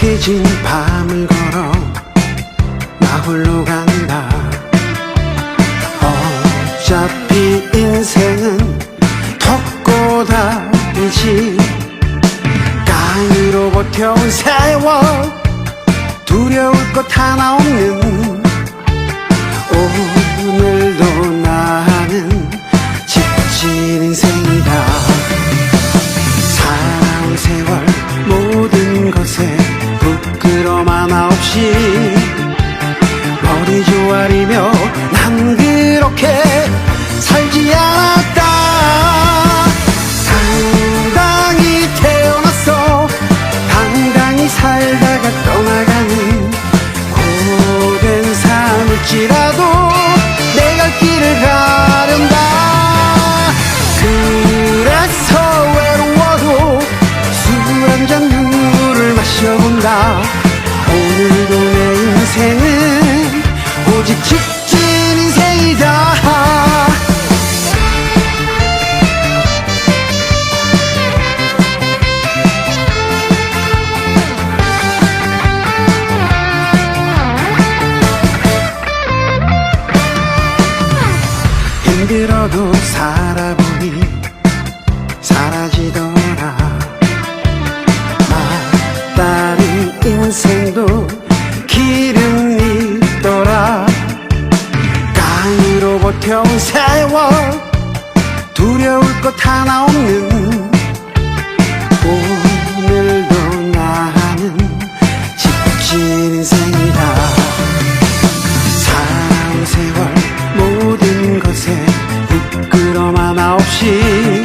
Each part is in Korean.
어둑해진 밤을 걸어 나 홀로 간다. 어차피 인생은 덮고 다니지. 깡으로 버텨온 세월 두려울 것 하나 없는 조아리며 난 그렇게 살지 않았다. 당당히 태어났어 당당히 살다가 떠나가는 고된 삶일지라도 내 갈 길을 가련다. 그래서 외로워도 술 한잔 눈물을 마셔본다. 오늘도 내 인생은 오직 직진 인생이다. 힘들어도 살아보니 사라지더라. 맞다른 인생도 길은 보통 세월 두려울 것 하나 없는 오늘도 나는 지친 인생이다. 삶 세월 모든 것에 미끄럼 하나 없이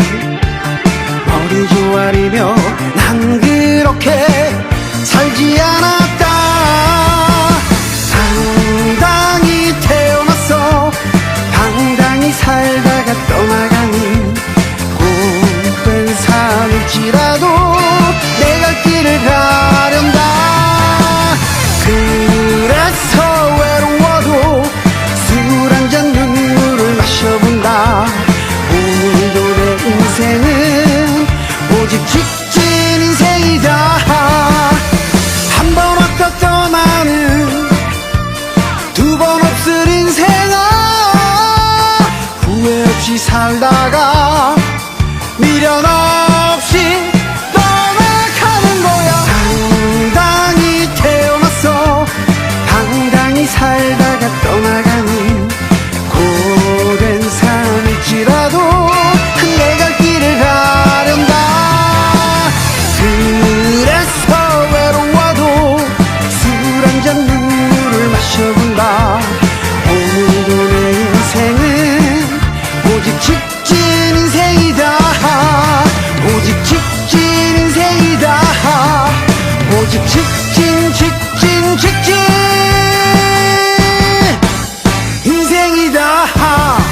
머리 조아리며 난 그렇게 살지 않아. 인생은 오직 직진 인생이자 한번 왔다 떠나는 두 번 없을 인생아 후회 없이 살다가 미련하 오직 직진 직진 직진 인생이다.